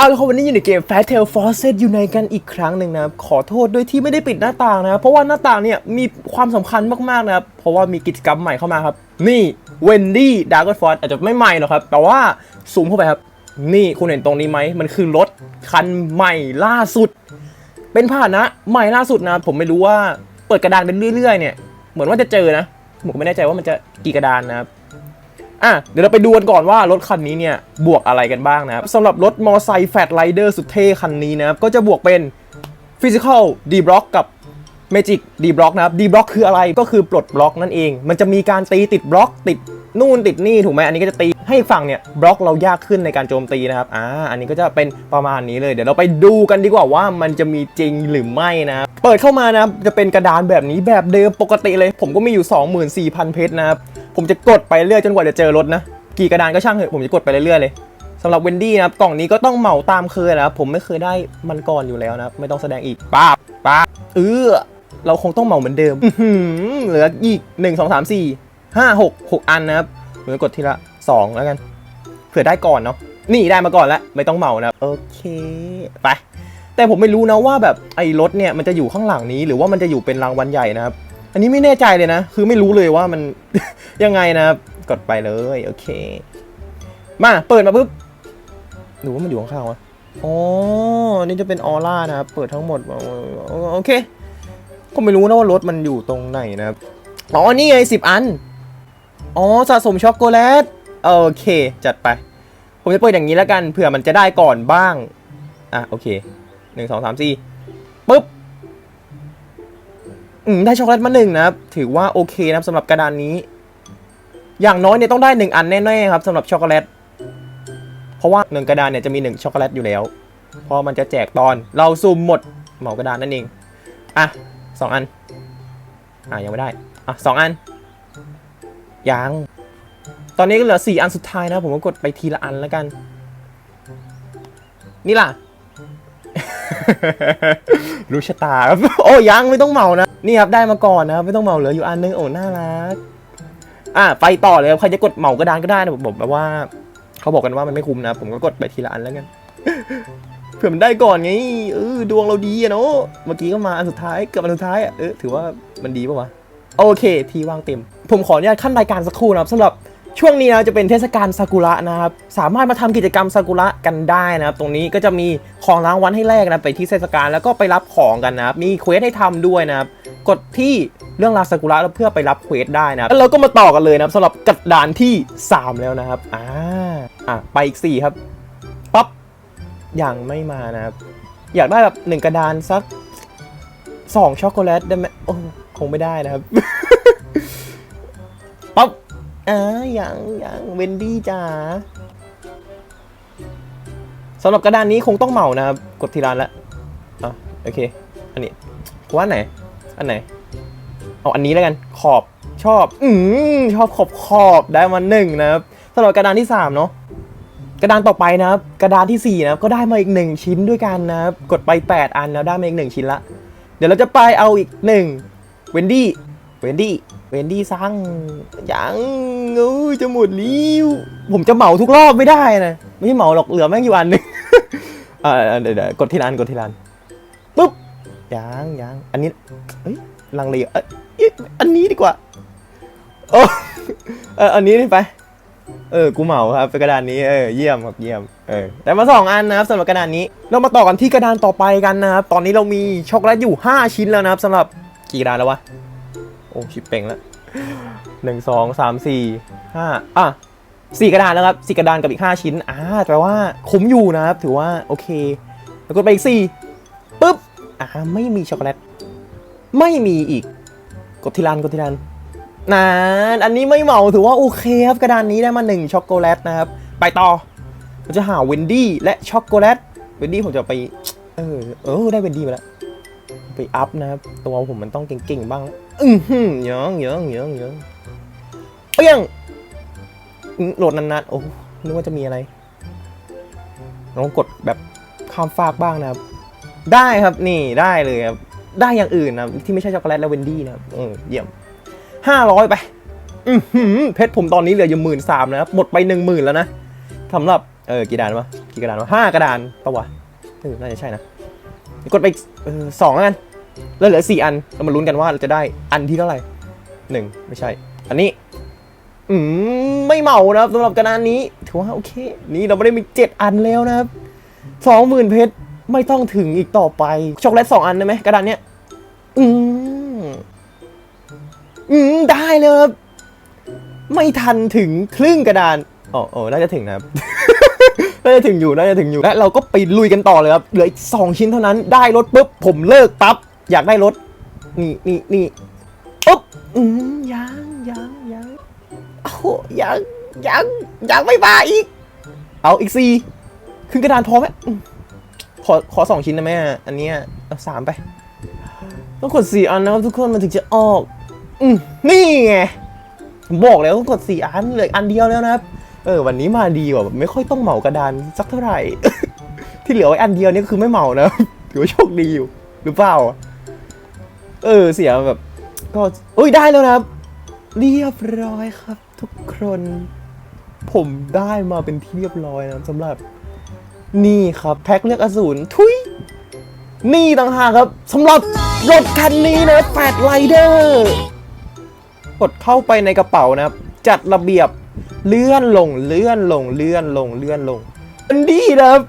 เอาละครับวันนี้อยู่ในเกม Fat t a l Faucet อยู่ในกันอีกครั้งหนึ่งนะครับขอโทษด้วยที่ไม่ได้ปิดหน้าต่างนะครับเพราะว่าหน้าต่างเนี่ยมีความสำคัญมากๆนะครับเพราะว่ามีกิจกรรมใหม่เข้ามาครับ นี่ Wendy Dark f o r อาจจะไม่ใหม่หรอกครับ แต่ว่าซูมเข้าไปครับ นี่คุณเห็นตรงนี้ไหมมันคือรถคันใหม่ล่าสุด เป็นพาหนะใหม่ล่าสุดนะครับผมไม่รู้ว่าเปิดกระดานเป็นเรื่อยๆเนี่ยเหมือนว่าจะเจอนะผมก็ไม่แน่ใจว่ามันจะกี่กระดานนะครับ อะเดี๋ยวเราไปดูกันก่อนว่ารถคันนี้เนี่ยบวกอะไรกันบ้างนะครับสำหรับรถมอไซค์แฟตไรเดอร์สุดเท่คันนี้นะครับก็จะบวกเป็น Physical D Block กับ Magic D Block นะครับ D Block คืออะไรก็คือปลดบล็อกนั่นเอง มันจะมีการตีติดบล็อกติดนู่นติดนี่ถูกไหมอันนี้ก็จะตีให้ฝั่งเนี่ยบล็อกเรายากขึ้นในการโจมตีนะครับอ่าอันนี้ก็จะเป็นประมาณนี้เลยเดี๋ยวเราไปดูกันดีกว่าว่ามันจะมีจริงหรือไม่นะเปิดเข้ามานะจะเป็นกระดานแบบนี้แบบเดิมปกติเลย ผมก็มีอยู่ 24,000 เพชรนะครับ ผมจะกดไปเรื่อยจนกว่าจะเจอรถนะ กี่กระดานก็ช่างเถอะผมจะกดไปเรื่อยๆเลยสำหรับเวนดี้นะครับกล่องนี้ก็ต้องเหมาตามเคยนะครับผมไม่เคยได้มันก่อนอยู่แล้วนะครับไม่ต้องแสดงอีกป้าป้าเออเราคงต้องเหมาเหมือนเดิมอื้อหือเหลืออีก1 2 3 4 5 6 6อันนะครับเหลือกดทีละ2แล้วกันเผื่อได้ก่อนเนาะนี่ได้มาก่อนแล้วไม่ต้องเหมานะโอเคไปแต่ผมไม่รู้นะว่าแบบไอ้รถเนี่ยมันจะอยู่ข้างหลังนี้หรือว่ามันจะอยู่เป็นรางวัลใหญ่นะครับ อันนี้ไม่แน่ใจเลยนะ คือไม่รู้เลยว่ามัน ยังไงนะครับ กดไปเลย โอเค มาเปิดมาปุ๊บหรือว่ามันอยู่ข้างๆวะอ๋อนี่จะเป็นออร่านะครับ เปิดทั้งหมด โอเค ก็ไม่รู้นะว่ารถมันอยู่ตรงไหนนะครับ อ๋อ นี่ไงสิบอัน อ๋อ สะสมช็อกโกแลต โอเค จัดไป ผมจะเปิดอย่างนี้แล้วกัน เผื่อมันจะได้ก่อนบ้าง อะ โอเคหนึ่งสองสามสี่ปุ๊บ อืมได้ช็อกโกแลตมาหนึ่งนะครับ ถือว่าโอเคนะครับสำหรับกระดานนี้ อย่างน้อยเนี่ยต้องได้หนึ่งอันแน่ๆครับสำหรับช็อกโกแลต เพราะว่าหนึ่งกระดานเนี่ยจะมีหนึ่งช็อกโกแลตอยู่แล้ว เพราะมันจะแจกตอนเราซุ่มหมดเหมากระดานนั่นเอง อะสองอัน อะยังไม่ได้ อะสองอัน ยัง ตอนนี้ก็เหลือสี่อันสุดท้ายนะผมก็กดไปทีละอันแล้วกัน นี่ล่ะ รู้ชะตาครับ โอ้ยังไม่ต้องเหมานะ นี่ครับได้มาก่อนนะครับไม่ต้องเหมาเหลืออยู่อันนึงโอ้น่ารัก อะไปต่อเลยครับใครจะกดเหมากระดานก็ได้นะผมบอกแบบว่า เขาบอกกันว่ามันไม่คุ้มนะ ผมก็กดไปทีละอันแล้วกันเผื่อมันได้ก่อนไงเออดวงเราดีอะเนาะเมื่อกี้ก็มาอันสุดท้ายเกือบอันสุดท้ายอะเออถือว่ามันดีปะวะโอเค ที่ว่างเต็ม ผมขออนุญาตขั้นรายการสักครู่นะครับสำหรับ ช่วงนี้นะจะเป็นเทศกาลซากุระนะครับ สามารถมาทำกิจกรรมซากุระกันได้นะครับ ตรงนี้ก็จะมีของรางวัลให้แลกนะไปที่เทศกาลแล้วก็ไปรับของกันนะครับ มีเควสให้ทำด้วยนะครับ กดที่เรื่องราวซากุระแล้วเพื่อไปรับเควสได้นะแล้วเราก็มาต่อกันเลยนะครับสำหรับกระดานที่ 3 แล้วนะครับ อ่า อะไปอีก 4 ครับ ปั๊บยังไม่มานะครับ อยากได้แบบหนึ่งกระดานสักสองช็อกโกแลตได้ไหมโอ้คงไม่ได้นะครับ ปั๊บ อ่าอย่างอย่างเวนดี้จ๋าสำหรับกระดานนี้คงต้องเหมานะครับ กดทีละละอะโอเค อันนี้ว่าไหน อันไหน เอาอันนี้แล้วกัน ขอบ ชอบ อืมชอบขอบขอบได้มาหนึ่งนะครับสำหรับกระดานที่สามเนาะ กระดานต่อไปนะครับ กระดานที่4นะครับก็ได้มาอีก1ชิ้นด้วยกันนะครับ กดไป8อันแล้วได้มาอีก1ชิ้นละ เดี๋ยวเราจะไปเอาอีก1เวนดี้ เวนดี้ เวนดี้สั่งยังเอ้ยจะหมดแล้วผมจะเหมาทุกรอบไม่ได้นะ ไม่ใช่เหมาหรอกเหลือแม่งอยู่อันหนึงเออเดี๋ยวเดี๋ยวกดทีละอันกดทีละอันปุ๊บยังยังอันนี้เอ้ยลังเลเอ้ยเอ้ยอันนี้ดีกว่าโอ้เอออันนี้นี่ไป เออ กูเหมาครับเป็นกระดานนี้ เออ เยี่ยมครับ เยี่ยม เออ แต่มาสองอันนะครับสำหรับกระดานนี้ เรามาต่อกันที่กระดานต่อไปกันนะครับ ตอนนี้เรามีช็อกโกแลตอยู่ 5 ชิ้นแล้วนะครับสำหรับกี่กระดานแล้ววะ โอ้ชิบเป่งแล้วหนึ่งสองสามสี่ห้าอะสี่กระดานแล้วครับสี่กระดานกับอีกห้าชิ้นอ่าแปลว่าคุ้มอยู่นะครับ ถือว่าโอเค แล้วก็ไปอีกสี่ปุ๊บอ่าไม่มีช็อกโกแลตไม่มีอีก กดทีลันกดทีลันนานอันนี้ไม่เหมาถือว่าโอเคครับกระดานนี้ได้มา1ช็อกโกแลตนะครับ ไปต่อเราจะหาเวนดี้และช็อกโกแลตเวนดี้ผมจะไป เออเออได้เวนดี้มาแล้ว ไปอัพนะครับ ตัวผมมันต้องเก่งๆบ้างแล้วอือหือเยอะเยอะเยอะเยอะเปี้ยงโหลดนานๆ โอ้นึกว่าจะมีอะไรลองกดแบบข้ามฟากบ้างนะครับ ได้ครับนี่ได้เลยครับ ได้อย่างอื่นนะที่ไม่ใช่ช็อกโกแลตและเวนดี้นะครับเออเยี่ยมห้าร้อยไปอือหือเพชรผมตอนนี้เหลืออยู่หมื่นสามนะครับหมดไปหนึ่งหมื่นแล้วนะสำหรับเออกี่ดานวะกี่กระดานวะห้ากระดานปะวะเออน่าจะใช่นะกดไปเออสองแล้วกัน แล้วเหลือสี่อันเรามาลุ้นกันว่าเราจะได้อันที่เท่าไหร่หนึ่งไม่ใช่ อันนี้ อืมไม่เหมานะครับสำหรับกระดานนี้ถือว่าโอเค นี่เราไม่ได้มีเจ็ดอันแล้วนะครับสองหมื่นเพชรไม่ต้องถึงอีกต่อไปช็อกโกแลตสองอันได้ไหมกระดานเนี้ยอืมอืมได้เลยครับไม่ทันถึงครึ่งกระดานอ๋อโอ้น่าจะถึงนะครับน่าจะถึงอยู่น่าจะถึงอยู่และเราก็ไปลุยกันต่อเลยครับเหลืออีกสองชิ้นเท่านั้นได้รถปุ๊บผมเลิกปั๊บ อยากได้รถ นี่นี่นี่ปุ๊บอืมยังยังยังโอ้ยังยังยังไม่มาอีก เอาอีกสี่ครึ่งกระดานพอไหมอืมขอขอสองชิ้นนะแม่ อันเนี้ยเอาสามไป ต้องกดสี่อันนะครับทุกคนมันถึงจะออก อืมนี่ไงผมบอกแล้วต้องกดสี่อันเหลืออันเดียวแล้วนะครับ เออ วันนี้มาดีกว่าไม่ค่อยต้องเหมากระดานสักเท่าไหร่ ที่เหลือไว้อันเดียวนี่ก็คือไม่เหมานะถือว่าโชคดีอยู่หรือเปล่า เออเสียแบบ ก็อุ้ยได้แล้วนะครับ เรียบร้อยครับ ทุกคน ผมได้มาเป็นที่เรียบร้อยนะสำหรับ นี่ครับแพ็คเลือกอสูรทุยนี่ต่างหากครับสำหรับรถคันนี้นะแฟดไ i เดอร์กดเข้าไปในกระเป๋านะครับ จัดระเบียบเลื่อนลงเลื่อนลงเลื่อนลงเลื่อนลงอันดีนะครับ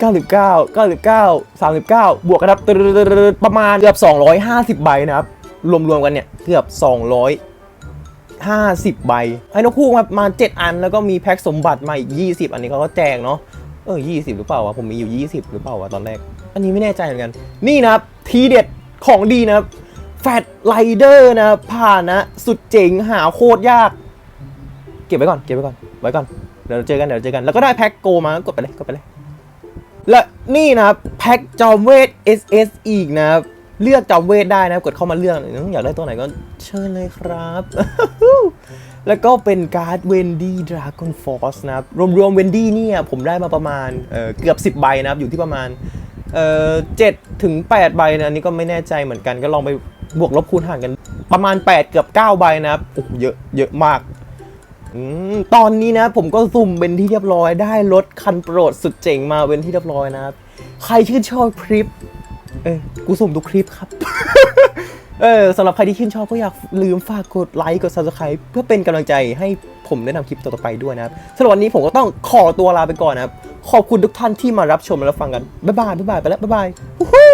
99 99 39 บวกกันครับตึ๊ดๆๆประมาณเกือบ 250 ใบนะครับ รวมๆกันเนี่ยเกือบ 250 ใบให้นกคู่มาประมาณ7อันแล้วก็มีแพ็คสมบัติมาอีก 20 อันนี้เขาก็แจกเนาะเออ 20 หรือเปล่าวะ ผมมีอยู่ 20 หรือเปล่าวะตอนแรก อันนี้ไม่แน่ใจเหมือนกัน นี่นะครับ ทีเด็ดของดีนะครับแฟตไลเดอร์นะผ่านนะสุดเจ๋งหาโคตรยาก เก็บไว้ก่อนเก็บไว้ก่อนไว้ก่อนเดี๋ยวเจอกันเดี๋ยวเจอกันแล้วก็ได้แพ็คโกมากดไปเลยกดไปเลย และนี่นะครับแพ็คจอมเวท SS อีกนะครับเลือกจอมเวทได้นะกดเข้ามาเลือกอยากได้ตัวไหนก็เชิญเลยครับ แล้วก็เป็นการ์ดเวนดี้ดราก้อนฟอสนะครับรวมๆเวนดี้เนี่ยผมได้มาประมาณเเกือบ 10 ใบนะครับอยู่ที่ประมาณเอ่อ7ถึง8ใบนะอันนี้ก็ไม่แน่ใจเหมือนกันก็ลองไปบวกลบคูณหารกัน ประมาณ 8 เกือบ 9 ใบนะครับโอ้เยอะเยอะมาก ตอนนี้นะผมก็สุ่มเป็นที่เรียบร้อยได้รถคันโปรดสุดเจ๋งมาเป็นที่เรียบร้อยนะครับ ใครชื่นชอบคลิป เออกูสุ่มทุกคลิปครับ เออสำหรับใครที่ชื่นชอบก็อยากลืมฝากกดไลค์กด subscribe เพื่อเป็นกำลังใจให้ผมได้นำคลิปต่อๆไปด้วยนะครับสำหรับวันนี้ผมก็ต้องขอตัวลาไปก่อนนะครับ ขอบคุณทุกท่านที่มารับชมและรับฟังกัน บ๊ายบายบ๊ายบายไปแล้วบ๊ายบายฮู้